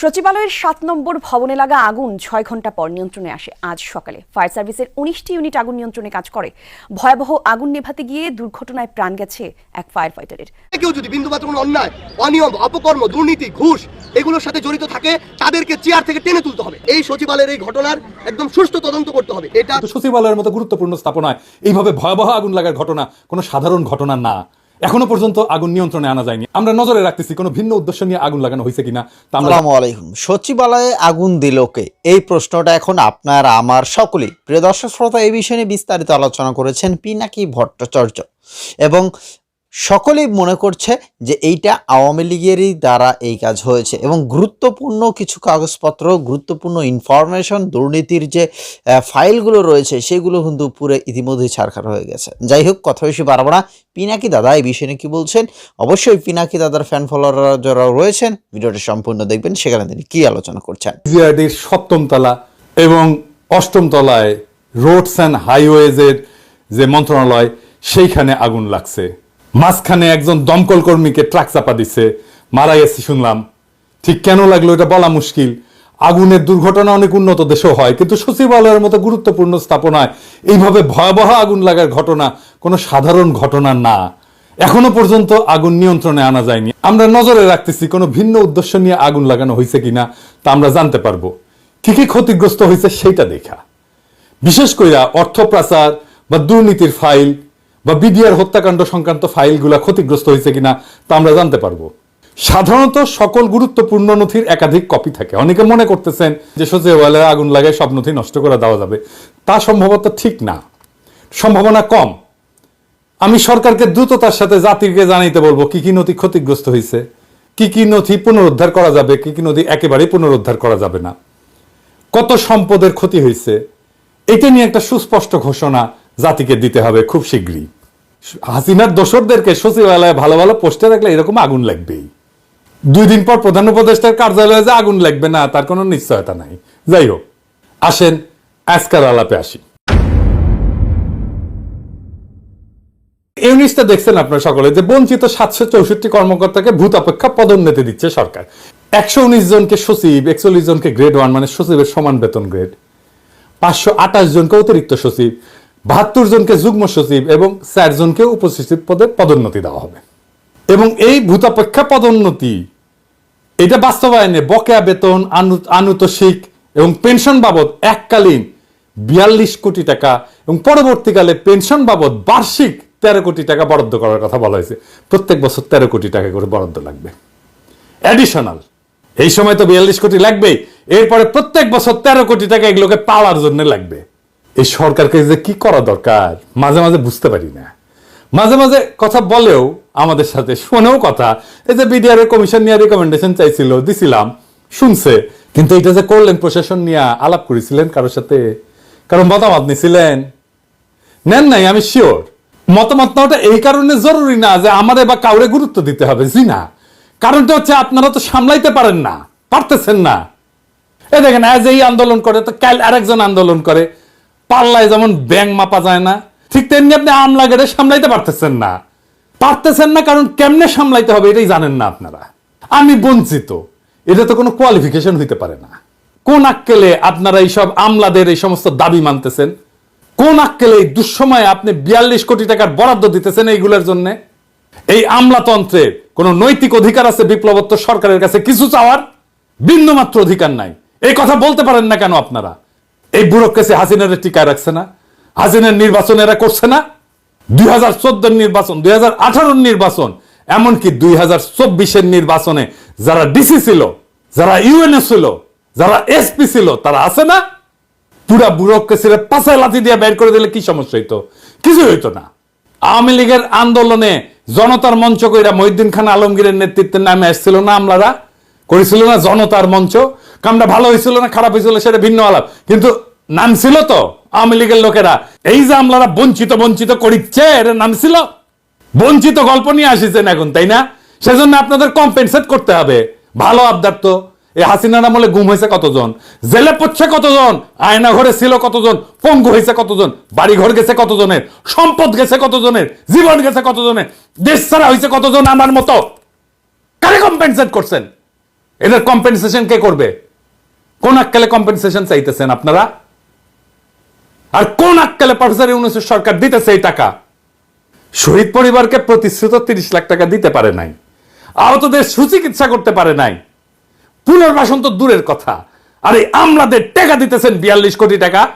সচিবালয়ের সাত নম্বর ভবনে লাগা আগুন ছয় ঘণ্টা পর নিয়ন্ত্রণে আসে। আজ সকালে ফায়ার সার্ভিসের উনিশটি ইউনিট আগুন নিয়ন্ত্রণে কাজ করে। ভয়াবহ আগুন নেভাতে গিয়ে দুর্ঘটনায় প্রাণ গেছে এক ফায়ার ফাইটারের কেউ যদি বিন্দুমাত্র কোনো অন্যায় অনিয়ম অপকর্ম দুর্নীতি ঘুষ এগুলোর সাথে জড়িত থাকে তাদেরকে চেয়ার থেকে টেনে তুলতে হবে। এই সচিবালয়ের এই ঘটনার একদম সুষ্ঠু তদন্ত করতে হবে। এটা তো সচিবালয়ের মতো গুরুত্বপূর্ণ স্থাপনায় এইভাবে ভয়াবহ আগুন লাগার ঘটনা কোনো সাধারণ ঘটনা না। এখনও পর্যন্ত আগুন নিয়ন্ত্রণে আনা যায়নি। আমরা নজরে রাখতেছি, কোনো ভিন্ন উদ্দেশ্য নিয়ে আগুন লাগানো হয়েছে কিনা আসসালামু আলাইকুম। সচিবালয়ে আগুন দিল কে? এই প্রশ্নটা এখন আপনার, আমার, সকলেই। প্রিয় দর্শক শ্রোতা, এই বিষয়ে নিয়ে বিস্তারিত আলোচনা করেছেন পিনাকি ভট্টাচার্য। এবং সকলেই মনে করছে যে এইটা আওয়ামী লীগেরই দ্বারা এই কাজ হয়েছে এবং গুরুত্বপূর্ণ কিছু কাগজপত্র, গুরুত্বপূর্ণ ইনফরমেশন দুর্নীতির যে ফাইলগুলো রয়েছে সেগুলো কিন্তু পুরো ইতিমধ্যেই ছাড়খার হয়ে গেছে। যাই হোক, কথা বেশি বাড়াবো না। পিনাকি দাদা এই বিষয়ে কি বলছেন? অবশ্যই পিনাকি দাদার ফ্যান ফলোয়াররা যারা রয়েছেন, ভিডিওটি সম্পূর্ণ দেখবেন। সেখানে তিনি কি আলোচনা করছেন? জিআরডির সপ্তম তলা এবং অষ্টম তলায় রোডস অ্যান্ড হাইওয়েজের যে মন্ত্রণালয়, সেইখানে আগুন লাগছে। মাঝখানে একজন দমকল কর্মীকে ট্রাক চাপা দিছে। মারা গেছে, শুনলাম। ঠিক কেন লাগল এটা বলা মুশকিল? আগুনের দুর্ঘটনা অনেক উন্নত দেশেও হয়, কিন্তু সচিবালয়ের মতো গুরুত্বপূর্ণ স্থাপনায় এইভাবে ভয়াবহ আগুন লাগার ঘটনা কোনো সাধারণ ঘটনা না। এখনও পর্যন্ত আগুন নিয়ন্ত্রণে আনা যায়নি। আমরা নজরে রাখতেছি কোনো ভিন্ন উদ্দেশ্য নিয়ে আগুন লাগানো হয়েছে কিনা, তা আমরা জানতে পারব। কি কি ক্ষতিগ্রস্ত হয়েছে সেইটা দেখা। বিশেষ কইরা অর্থ পাচার বা দুর্নীতির ফাইল বা বিডিআর হত্যাকাণ্ড সংক্রান্ত ফাইলগুলা ক্ষতিগ্রস্ত হয়েছে কিনা তা আমরা জানতে পারব। সাধারণত সকল গুরুত্বপূর্ণ নথির একাধিক কপি থাকে। অনেকে মনে করতেছেন যে সচিবালয়ে আগুন লাগায় সব নথি নষ্ট করে দেওয়া যাবে। তা সম্ভবত ঠিক না। সম্ভাবনা কম। আমি সরকারকে দ্রুততার সাথে জাতিকে জানাইতে বলব, কি কি নথি ক্ষতিগ্রস্ত হয়েছে? কি কি নথি পুনরুদ্ধার করা যাবে? কি কি নথি একেবারেই পুনরুদ্ধার করা যাবে না? কত সম্পদের ক্ষতি হয়েছে? এটা নিয়ে একটা সুস্পষ্ট ঘোষণা জাতিকে দিতে হবে খুব শীঘ্রই। হাসিনার দোসরদেরকে সচিবালয়ে ভালো ভালো পোস্টে রাখলে এরকম আগুন লাগবেই। দুই দিন পর প্রধান উপদেষ্টার কার্যালয়ে যে আগুন লাগবে না, তার কোনো নিশ্চয়তা নাই। যাই হোক, আসেন আজকাল আলাপে আসি। দেখছেন আপনারা সকলে, যে বঞ্চিত সাতশো চৌষট্টি কর্মকর্তাকে ভূত অপেক্ষা পদোন্নতি দিচ্ছে সরকার। একশো উনিশ জনকে সচিব, একচল্লিশ জনকে গ্রেড ওয়ান মানে সচিবের সমান বেতন গ্রেড। পাঁচশো আঠাশ জনকে অতিরিক্ত সচিব। বাহাত্তর জনকে যুগ্ম সচিব এবং চার জনকে উপসচিব পদে পদোন্নতি দেওয়া হবে। এবং এই ভূতাপেক্ষা পদোন্নতি, এটা বাস্তবায়নে বকেয়া বেতন, আনু- আনুতোষিক এবং পেনশন বাবদ এককালীন বিয়াল্লিশ কোটি টাকা এবং পরবর্তীকালে পেনশন বাবদ বার্ষিক তেরো কোটি টাকা বরাদ্দ করার কথা বলা হয়েছে। প্রত্যেক বছর তেরো কোটি টাকা করে বরাদ্দ লাগবে। অ্যাডিশনাল এই সময় তো বিয়াল্লিশ কোটি লাগবেই। এরপরে প্রত্যেক বছর তেরো কোটি টাকা এগুলোকে পাওয়ার জন্য লাগবে। এই সরকারকে যে কি করা দরকার, মাঝে মাঝে বুঝতে পারি না। মাঝে মাঝে কথা বলেও আমাদের সাথে, শোনেও কথা। এই যে বিডিআর কমিশন নিয়ে রেকমেন্ডেশন চাইছিল, দিছিলাম, শুনছে। কিন্তু এটা যে করলেন, প্রশাসন নিয়ে আলাপ করেছিলেন কারোর সাথে কারণ মতামত নিছিলেন? নেন নাই, আমি শিওর মতামত নেওয়াটা এই কারণে জরুরি না যে আমাদের বা কাউরে গুরুত্ব দিতে হবে। জি না। কারণটা হচ্ছে আপনারা তো সামলাইতে পারেন না, পারতেছেন না। এই দেখেন আজ এই আন্দোলন করে, তো কাল আরেকজন আন্দোলন করে। পাল্লায় যেমন ব্যাং মাপা যায় না, ঠিক তেমনি আপনি আমলা গেড়ে সামলাইতে পারতেছেন না। পারতেছেন না কারণ কেমনে সামলাইতে হবে এটাই জানেন না আপনারা। আমি বঞ্চিত, এটা তো কোনো কোয়ালিফিকেশন হইতে পারে না। কোন আক্কেলে আপনারা এইসব আমলাদের এই সমস্ত দাবি মানতেছেন? কোন আক্কেলে এই দুঃসময়ে আপনি বিয়াল্লিশ কোটি টাকার বরাদ্দ দিতেছেন এইগুলোর জন্য? এই আমলাতন্ত্রের কোন নৈতিক অধিকার আছে বিপ্লবোত্তর সরকারের কাছে? কিছু চাওয়ার বিন্দুমাত্র অধিকার নাই। এই কথা বলতে পারেন না কেন আপনারা? এই ব্যুরোক্রেসি হাসিনার টিকায় রাখছে না, হাসিনার নির্বাচন এরা করছে না। দুই হাজার চোদ্দের নির্বাচন, দুই হাজার আঠারোর নির্বাচন, এমনকি দুই হাজার চব্বিশের নির্বাচনে যারা ডিসি ছিল, যারা ইউএনএ ছিল, যারা এসপি ছিল, তারা আছে না? পুরা ব্যুরোক্রেসিরা পাশায় লাথি দিয়ে বের করে দিলে কি সমস্যা হইতো? কিছু হইতো না। আওয়ামী লীগের আন্দোলনে জনতার মঞ্চ কইরা মহিউদ্দিন খান আলমগীরের নেতৃত্বে নামে আসছিল না আমলারা? করেছিল না জনতার মঞ্চ? কামটা ভালো হয়েছিল না খারাপ হয়েছিল সেটা ভিন্ন আলাপ। কিন্তু নাম ছিল তো আওয়ামী লীগের লোকেরা। এই যে আমলারা বঞ্চিত বঞ্চিত করিচ্ছে এর নাম ছিল বঞ্চিত গল্প নিয়ে আসিছেন এখন, তাই না? সেজন্য আপনাদের কম্পেনসেট করতে হবে। ভালো আবদার তো। এই হাসিনার আমলে গুম হয়েছে কতজন? জেলে পড়ছে কতজন? আয়না ঘরে ছিল কতজন? পঙ্গু হয়েছে কতজন? বাড়ি ঘর গেছে কতজনের? সম্পদ গেছে কতজনের? জীবন গেছে কতজনের? দেশ ছাড়া হয়েছে কতজন আমার মতো? কারে কম্পেনসেট করছেন? এদের কম্পেনসেশন কে করবে? কোন আক্কালে কম্পেনসেশন চাইতেছেন আপনারা? আর কোন আক্কালে প্রফেসর ইউনুসের সরকার দিতেছে এই টাকা? শহীদ পরিবারকে প্রতিশ্রুত তিরিশ লাখ টাকা দিতে পারে নাই। আহতদের সুচিকিৎসা করতে পারে নাই। পুনর্বাসন তো দূরের কথা। আরে আমলাদের টাকা দিতেছেন বিয়াল্লিশ কোটি টাকা।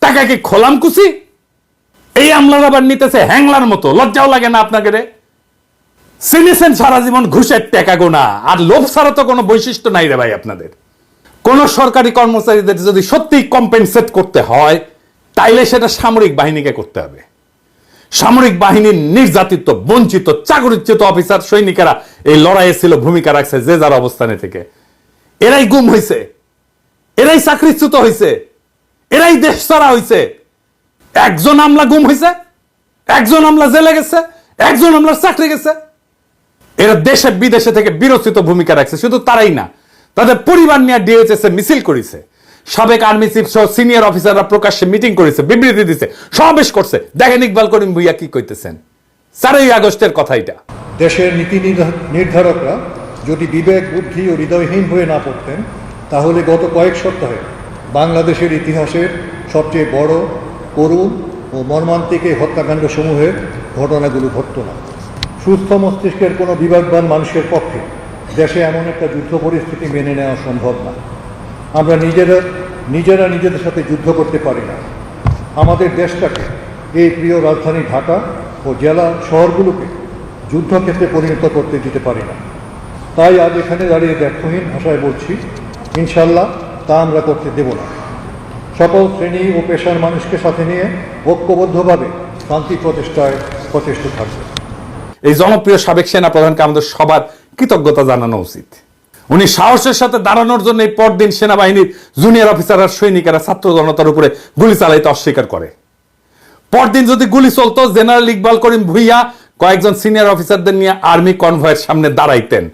টাকা কি খোলাম কুচি? এই আমলার আবার নিতেছে হ্যাংলার মতো। লজ্জাও লাগে না আপনাকে রে। চিনেছেন সারা জীবন ঘুষের টাকা গোনা। আর লোভ ছাড়া তো কোনো বৈশিষ্ট্য নাই রে ভাই আপনাদের। কোন সরকারি কর্মচারীদের যদি সত্যি কম্পেনসেট করতে হয় তাইলে সেটা সামরিক বাহিনীকে করতে হবে। সামরিক বাহিনীর নির্যাতিত, বঞ্চিত, চাকরিচ্যুত অফিসার, সৈনিকেরা এই লড়াইয়ে ছিল ভূমিকা রাখছে যে যার অবস্থানে থেকে। এরাই গুম হয়েছে এরাই চাকরিচ্যুত হয়েছে এরাই দেশ ছাড়া হয়েছে একজন আমলা গুম হয়েছে একজন আমলা জেলে গেছে, একজন আমলার চাকরি গেছে। এরা দেশে বিদেশে থেকে বিরচিত ভূমিকা রাখছে, শুধু তারাই না, তাদের পরিবার নিয়ে ডিএইচএস এ মিছিল করেছে। সাবেক আর্মি চিফ সহ সিনিয়র অফিসাররা প্রকাশ্যে মিটিং করেছে, বিবৃতি দিছে, সমাবেশ করছে। দেখেন ইকবাল করিম ভুইয়া কি কইতেছেন। চারই আগস্টের কথা এটা। দেশের নীতি নির্ধারকরা যদি বিবেক, বুদ্ধি ও হৃদয়হীন হয়ে না পড়তেন, তাহলে গত কয়েক সপ্তাহে বাংলাদেশের ইতিহাসের সবচেয়ে বড়, করুণ ও মর্মান্তিক এই হত্যাকাণ্ড সমূহের ঘটনাগুলো ঘটত না। সুস্থ মস্তিষ্কের কোনো বিবেকবান মানুষের পক্ষে দেশে এমন একটা যুদ্ধ পরিস্থিতি মেনে নেওয়া সম্ভব না। আমরা নিজেরা নিজেরা নিজেদের সাথে যুদ্ধ করতে পারি না। আমাদের দেশটাকে, এই প্রিয় রাজধানী ঢাকা ও জেলা শহরগুলোকে যুদ্ধক্ষেত্রে পরিণত করতে দিতে পারি না। তাই আজ এখানে দাঁড়িয়ে ব্যর্থহীন ভাষায় বলছি, ইনশাল্লাহ তা আমরা করতে দেব না। সকল শ্রেণি ও পেশার মানুষকে সাথে নিয়ে ঐক্যবদ্ধভাবে শান্তি প্রতিষ্ঠায় প্রচেষ্ট থাকবে। এই জনপ্রিয় সাবেক সেনা প্রধানকে আমাদের সবার কৃতজ্ঞতা জানানো উচিত। উনি সাহসের সাথে দাঁড়ানোর জন্য এই পরদিন সেনাবাহিনীর জুনিয়র অফিসার আর সৈনিকেরা ছাত্র জনতার উপরে গুলি চালাইতে অস্বীকার করে। পরদিন যদি গুলি চলতো, জেনারেল ইকবাল করিম ভুইয়া কয়েকজন সিনিয়র অফিসারদের নিয়ে আর্মি কনভয়ের সামনে দাঁড়াইতেন।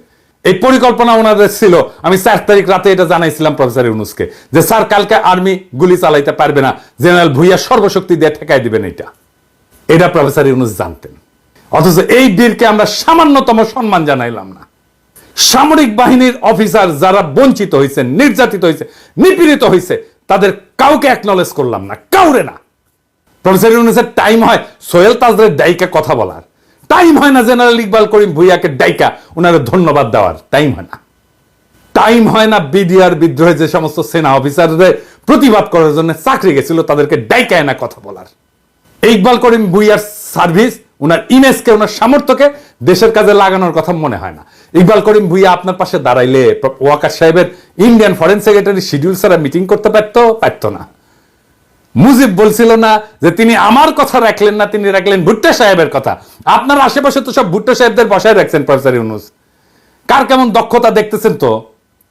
এই পরিকল্পনা ওনাদের ছিল। আমি চার তারিখ রাতে এটা জানাইছিলাম প্রফেসর ইউনুসকে যে, স্যার, কালকে আর্মি গুলি চালাইতে পারবে না। জেনারেল ভুইয়া সর্বশক্তি দিয়ে ঠেকাই দিবেন এটা। এটা প্রফেসর ইউনুস জানতেন। অথচ এই বীরকে আমরা সামান্যতম সম্মান জানাইলাম না। সামরিক বাহিনীর অফিসার যারা বঞ্চিত হয়েছে, নির্যাতিত হয়েছে, নিপীড়িত হয়েছে, তাদের কাউকে অ্যাকনলেজ করলাম না, কাউরে না। প্রফেসর ইউনুসের টাইম হয়, সোহেল তাজদের ডাইকা কথা বলার। টাইম হয় না জেনারেল ইকবাল করিম ভুইয়াকে ডাইকা ওনারা ধন্যবাদ দেওয়ার। টাইম হয় না। টাইম হয় না বিডিআর বিদ্রোহে যে সমস্ত সেনা অফিসারদের প্রতিবাদ করার জন্য চাকরি গেছিল, তাদেরকে ডাইকায় না কথা বলার। ইকবাল করিম ভুইয়ার সার্ভিস ওনার ইমেজকে ওনার সামর্থ্যকে দেশের কাজে লাগানোর কথা মনে হয় না। ইকবাল করিম ভুইয়া আপনার পাশে দাঁড়াইলে ওয়াকার সাহেবের ইন্ডিয়ান ফরেন সেক্রেটারি শিডিউল ছাড়া মিটিং করতে পারতো? পারতো না। মুজিব বলছিল না যে তিনি আমার কথা রাখলেন না, তিনি রাখলেন ভুট্টা সাহেবের কথা। আপনার আশেপাশে তো সব ভুট্টা সাহেবদের বসায় রাখছেন, প্রফেসর ইউনুস। কার কেমন দক্ষতা দেখতেছেন তো?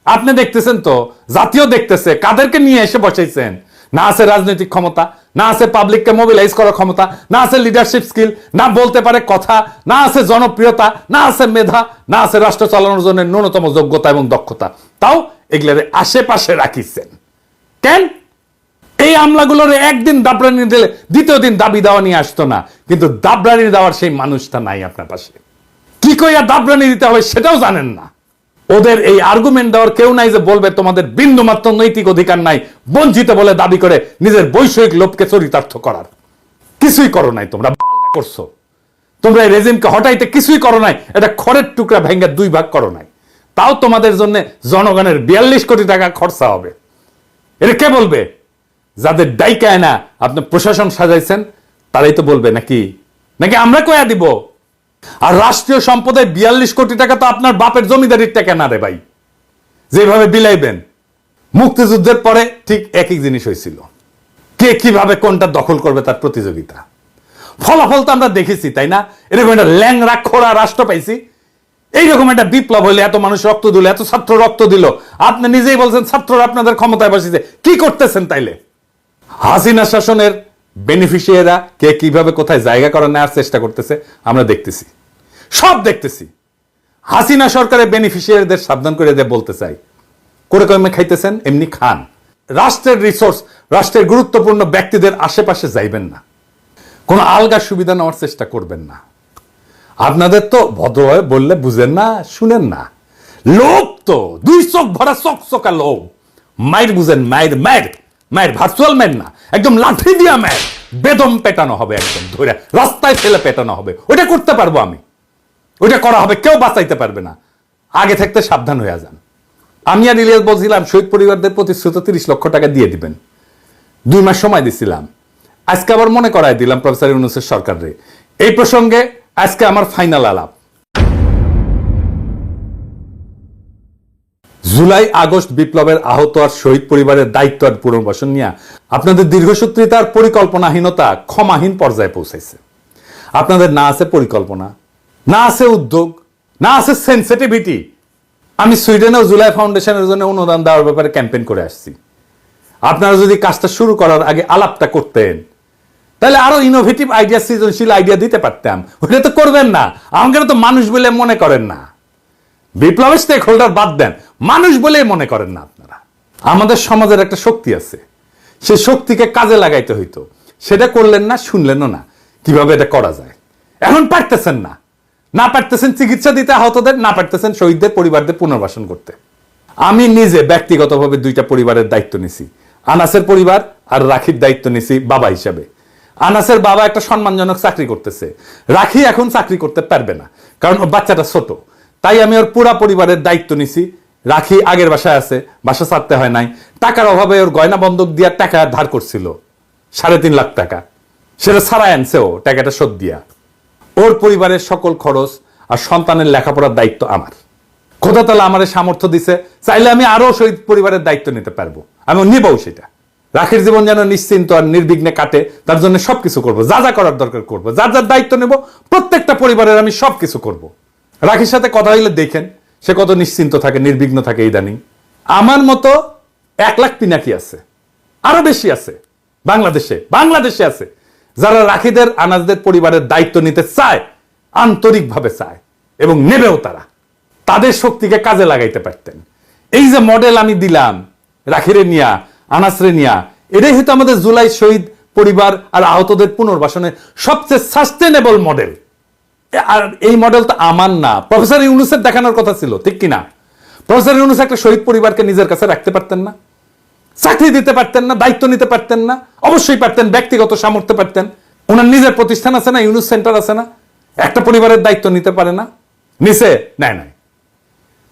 আপনি দেখতেছেন তো? জাতীয় দেখতেছে। কাদেরকে নিয়ে এসে বসাইছেন? না আছে রাজনৈতিক ক্ষমতা। না আছে পাবলিককে মোবিলাইজ করার ক্ষমতা, না আছে লিডারশিপ স্কিল না বলতে পারে কথা, না আছে জনপ্রিয়তা, না আছে মেধা, না আছে রাষ্ট্র চালানোর জন্য ন্যূনতম যোগ্যতা এবং দক্ষতা। তাও এগুলোর আশেপাশে রাখিছেন। কেন? এই আমলাগুলোর একদিন দাবরানি দিলে দ্বিতীয় দিন দাবি দেওয়া নিয়ে আসতো না। কিন্তু দাবরানি দেওয়ার সেই মানুষটা নাই আপনার পাশে। কি কইয়া দাবরানি দিতে হবে সেটাও জানেন না। ওদের এই আর্গুমেন্ট দেওয়ার কেউ নাই যে বলবে তোমাদের বিন্দু মাত্র নৈতিক অধিকার নাই, বঞ্চিত বলে দাবি করে নিজের বৈষয়িক লোভকে চরিতার্থ করার। কিছুই করো নাই তোমরা করছ। তোমরা এই রেজিমকে হটাইতে কিছুই করো নাই, এটা খড়ের টুকরা ভেঙ্গে দুই ভাগ করো নাই। তাও তোমাদের জন্য জনগণের বিয়াল্লিশ কোটি টাকা খরচা হবে। এটা কে বলবে? যাদের ডাইকায় না আপনি প্রশাসন সাজাইছেন, তারাই তো বলবে নাকি? নাকি আমরা কয়া দিব? আর রাষ্ট্রীয় সম্পদে বিয়াল্লিশ কোটি টাকা তো আপনার বাপের জমিদারির টাকা না রে ভাই। যেভাবে বিলাইবেন, মুক্তিযুদ্ধের পরে ঠিক একই জিনিস হয়েছিল। কে কীভাবে কোনটা দখল করবে তার প্রতিযোগিতা। ফলাফল তো আমরা দেখেছি, তাই না? এরকম একটা ল্যাংরা খোড়া রাষ্ট্র পাইছি। এইরকম একটা বিপ্লব হলে এত মানুষ রক্ত দিল, এত ছাত্র রক্ত দিল। আপনি নিজেই বলছেন, ছাত্ররা আপনাদের ক্ষমতায় বসেছে। কি করতেছেন তাইলে? হাসিনা শাসনের বেনিফিশিয়াররা কে কীভাবে কোথায় জায়গা করে নেওয়ার চেষ্টা করতেছে, আমরা দেখতেছি। সব দেখতেছি। হাসিনা সরকারের বেনিফিশিয়ারিদের সাবধান করে দিয়ে বলতে চাই। করে কমে খাইতেছেন? এমনি খান। রাষ্ট্রের রিসোর্স রাষ্ট্রের গুরুত্বপূর্ণ ব্যক্তিদের আশেপাশে যাইবেন না। কোনো আলগা সুবিধা নেওয়ার চেষ্টা করবেন না। আপনাদের তো ভদ্রভাবে বললে বুঝেন না, শুনেন না। লোভ তো, দুই চোখ ভরা চোখ চোকা লোভ। মায়ের বুঝেন মায়ের মায়ের মায়ের ভার্চুয়াল মায়ের না, একদম লাঠি দিয়া মায়ের বেদম পেটানো হবে একদম ধরে রাস্তায় ফেলে পেটানো হবে। ওটা করতে পারব আমি। ওইটা করা হবে, কেউ বাঁচাইতে পারবে না। আগে থাকতে সাবধান হয়ে যান। আমি আর ইলিয়াস বলছিলাম, শহীদ পরিবারদের প্রতিশ্রুত তিরিশ লক্ষ টাকা দিয়ে দিবেন। দুই মাস সময় দিছিলাম। আজকে আবার মনে করাই দিলাম প্রফেসর ইউনুসের সরকারে এই প্রসঙ্গে আজকে আমার ফাইনাল আলাপ। জুলাই, আগস্ট বিপ্লবের আহত আর শহীদ পরিবারের দায়িত্ব আর পুনর্বাসন নিয়ে আপনাদের দীর্ঘসূত্রিতার পরিকল্পনাহীনতা ক্ষমাহীন পর্যায়ে পৌঁছাইছে। আপনাদের না আছে পরিকল্পনা, না আছে উদ্যোগ, না আছে সেন্সিটিভিটি আমি সুইডেনেও জুলাই ফাউন্ডেশনের জন্য অনুদান দেওয়ার ব্যাপারে ক্যাম্পেইন করে আসছি। আপনারা যদি কাজটা শুরু করার আগে আলাপটা করতেন, তাহলে আরও ইনোভেটিভ আইডিয়া সৃজনশীল আইডিয়া দিতে পারতাম। ওটা তো করবেন না। আমাকে তো মানুষ বলে মনে করেন না। বিপ্লবের স্টেক হোল্ডার বাদ দেন। মানুষ বলেই মনে করেন না আপনারা। আমাদের সমাজের একটা শক্তি আছে। সে শক্তিকে কাজে লাগাইতে হইতো। সেটা করলেন না, শুনলেনও না। কীভাবে এটা করা যায়? এখন পারতেছেন না। না পারতেছেন চিকিৎসা দিতে আহতদের, না পারতেছেন শহীদদের পরিবারদের পুনর্বাসন করতে। আমি নিজে ব্যক্তিগতভাবে দুইটা পরিবারের দায়িত্ব নিছি। আনাসের পরিবার আর রাখির দায়িত্ব নিছি বাবা হিসাবে। আনাসের বাবা একটা সম্মানজনক চাকরি করতেছে। রাখি এখন চাকরি করতে পারবে না। কারণ বাচ্চাটা ছোট। তাই আমি ওর পুরা পরিবারের দায়িত্ব নিছি। রাখি আগের বাসায় আছে, বাসা ছাড়তে হয় নাই। টাকার অভাবে ওর গয়না বন্ধক দিয়া টাকা ধার করছিল, সাড়ে তিন লাখ টাকা। সেটা ছাড়াই আনছে ও, টাকাটা শোধ দিয়া। ওর পরিবারের সকল খরচ আর সন্তানের লেখাপড়ার দায়িত্ব আমার। খোদা তালা আমার সামর্থ্য দিছে, চাইলে আমি আরও শহীদ পরিবারের দায়িত্ব নিতে পারব। আমি নিবও সেটা। রাখির জীবন যেন নিশ্চিন্ত আর নির্বিঘ্নে কাটে, তার জন্য সবকিছু করব। যা যা করার দরকার করব। যার যার দায়িত্ব নেব, প্রত্যেকটা পরিবারের আমি সবকিছু করব। রাখির সাথে কথা হইলে দেখেন, সে কত নিশ্চিন্ত থাকে, নির্বিঘ্ন থাকে ইদানিং। আমার মতো এক লাখ পিনাকি আছে, আরও বেশি আছে, বাংলাদেশে বাংলাদেশে আছে, যারা রাখিদের আনাজদের পরিবারের দায়িত্ব নিতে চায়, আন্তরিকভাবে চায়, এবং নেবেও তারা। তাদের শক্তিকে কাজে লাগাইতে পারতেন। এই যে মডেল আমি দিলাম রাখিরে নিয়া, আনাসরে নিয়া, এটাই হয়তো আমাদের জুলাই শহীদ পরিবার আর আহতদের পুনর্বাসনের সবচেয়ে সাস্টেনেবল মডেল আর এই মডেল তো আমার না। প্রফেসর ইউনুসের দেখানোর কথা ছিল, ঠিক কিনা? প্রফেসর ইউনুস একটা শহীদ পরিবারকে নিজের কাছে রাখতে পারতেন না। চাকরি দিতে পারতেন না, দায়িত্ব নিতে পারতেন না, অবশ্যই পারতেন, ব্যক্তিগত সামর্থ্য পারতেন। ওনার নিজের প্রতিষ্ঠান আছে না, ইউনুস সেন্টার আছে না, একটা পরিবারের দায়িত্ব নিতে পারে না, নিছে, নেয় নাই।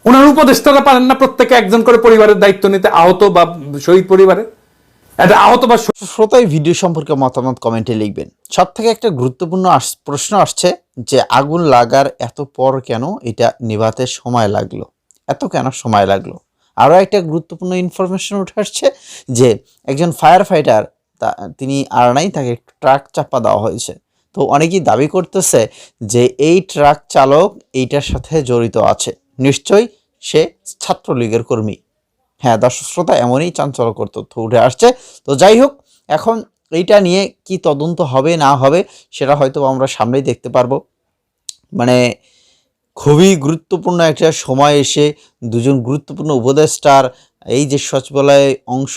ওনার উপদেষ্টারা পারেন না প্রত্যেকে একজন করে পরিবারের দায়িত্ব নিতে, আহত বা শহীদ পরিবারে এটা আহত বা শ্রোতা ভিডিও সম্পর্কে মতামত কমেন্টে লিখবেন। সব থেকে একটা গুরুত্বপূর্ণ প্রশ্ন আসছে যে, আগুন লাগার এত পর কেন এটা নিভাতে সময় লাগল? এত কেন সময় লাগল? আরও একটা গুরুত্বপূর্ণ ইনফরমেশন উঠে আসছে যে, একজন ফায়ার ফাইটার তা, তিনি আর তাকে ট্রাক চাপা দেওয়া হয়েছে। তো অনেকেই দাবি করতেছে যে, এই ট্রাক চালক এইটার সাথে জড়িত আছে। নিশ্চয়ই সে ছাত্রলীগের কর্মী। হ্যাঁ দর্শক শ্রোতা এমনই চাঞ্চল্যকর তথ্য উঠে আসছে। তো যাই হোক, এখন এইটা নিয়ে কি তদন্ত হবে, না হবে, সেটা হয়তো আমরা সামনেই দেখতে পারব। মানে খুবই গুরুত্বপূর্ণ একটা সময় এসে দুজন গুরুত্বপূর্ণ উপদেষ্টার এই যে সচিবালয়ে অংশ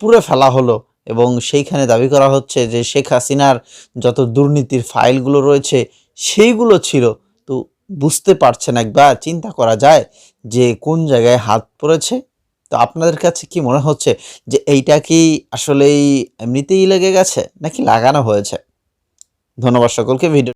পুরে ফেলা হলো এবং সেইখানে দাবি করা হচ্ছে যে শেখ হাসিনার যত দুর্নীতির ফাইলগুলো রয়েছে সেইগুলো ছিল। তো বুঝতে পারছেন একবার, চিন্তা করা যায় যে কোন জায়গায় হাত পড়েছে তো আপনাদের কাছে কি মনে হচ্ছে যে এইটা কি আসলেই এমনিতেই লেগে গেছে নাকি লাগানো হয়েছে? ধন্যবাদ সকলকে, ভিডিও